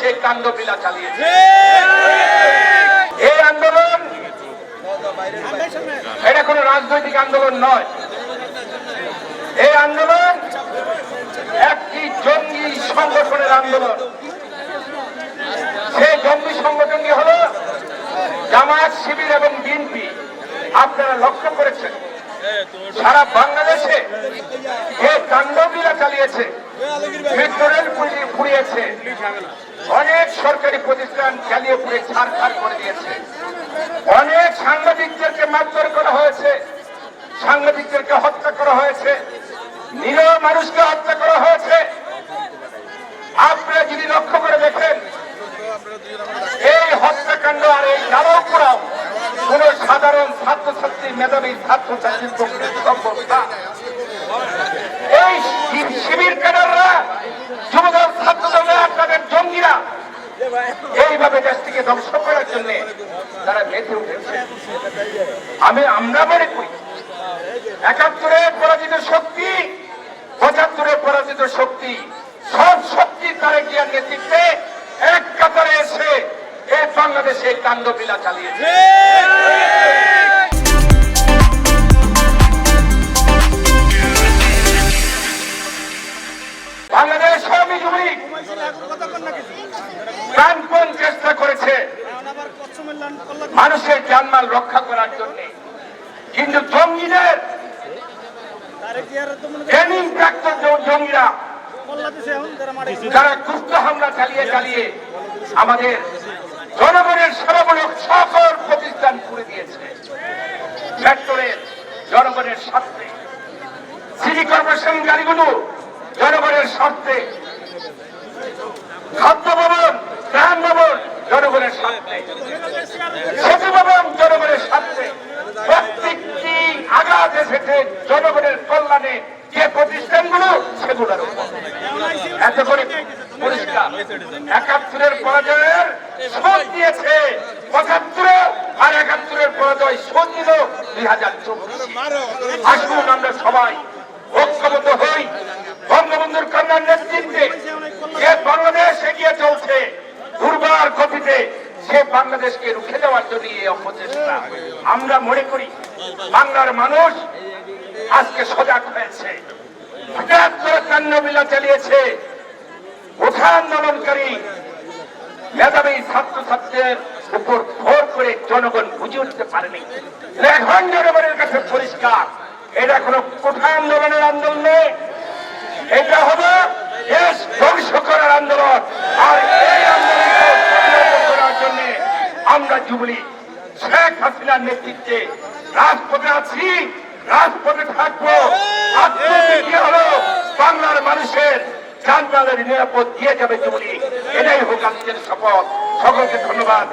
সেই কাণ্ডবিলা চালিয়েছে। এই আন্দোলন, এটা কোন রাজনৈতিক আন্দোলন নয়। এই আন্দোলন একটি জঙ্গি সংগঠনের আন্দোলন। সেই জঙ্গি সংগঠনটি হল জামায়াত শিবির এবং বিএনপি। আপনারা লক্ষ্য করেছেন সারা বাংলাদেশে যে তাণ্ডবীরা চালিয়েছে রেল পুড়িয়ে- পুড়িয়েছে। অনেক সরকারি প্রতিষ্ঠান চালিয়ে পুড়ে ছাড়খাড় করে দিয়েছে। অনেক সাংবাদিকদেরকে মারধর করা হয়েছে, সাংবাদিকদেরকে হত্যা করা হয়েছে, নিরহ মানুষকে হত্যা করা হয়েছে। আপনারা যদি লক্ষ্য করে দেখেন, এই হত্যাকাণ্ড আর এই দাবাও কোন সাধারণ ছাত্রছাত্রী মেধাবী ছাত্রছাত্রীর পক্ষে সম্ভব এই শিবির ক্যাডাররা, যুবদল ছাত্রদলরা আপনাদের জঙ্গিরা, এইভাবে দেশটিকে ধ্বংস করার জন্য তারা মেতে উঠেছে। আমি আমরা মনে করি একাত্তরে পরাজিত শক্তি পঁচাত্তরে পরাজিত শক্তি, সব শক্তি তারে গিয়ার নেতৃত্বে এক কাতারে এসে এই বাংলাদেশে কাণ্ডবিলা চালিয়েছে। প্রাণপণ চেষ্টা করেছে মানুষের জানমাল রক্ষা করার জন্য। কিন্তু জঙ্গিদের জনগণের সেবামূলক প্রতিষ্ঠান করে জনগণের সিটি কর্পোরেশন গাড়িগুলো জনগণের স্বার্থে খাদ্য ভবন ত্রাণ ভবন, জনগণের স্বার্থে। সেতু ভবন, জনগণের স্বার্থে। প্রত্যেকটি আঘাত এসেছে জনগণের কল্যাণে। যে প্রতিষ্ঠানগুলো, সেগুলোর এত করে একাত্তরের পরাজয়ের শোধ আর একাত্তরের পরাজয় শোধ আমরা সবাই ঐক্যবদ্ধ হই। সে বাংলাদেশকে রুখে দেওয়ার জন্য এই অপচেষ্টা। আমরা মনে করি, বাংলার মানুষ আজকে সজাগ হয়েছে। হঠাৎ করে কান্নবিলা চালিয়েছে। ওঠা আন্দোলনকারী মেধাবী ছাত্রছাত্রীদের উপর ভোর করে জনগণ বুঝে উঠতে পারেনি। এখন জনগণের কাছে পরিষ্কার, এটা কোনো কোঠা আন্দোলন নেই এটা হলো দেশ ধ্বংস করার আন্দোলন আর এই আন্দোলনকে প্রতিহত করার জন্য আমরা যুবলী শেখ হাসিনার নেতৃত্বে রাজপথে আছি, রাজপথে থাকব। হলো বাংলার মানুষের জানমালের নিরাপদ দিয়ে যাবে যুবলী এটাই হোক আজকের শপথ। সকলকে ধন্যবাদ।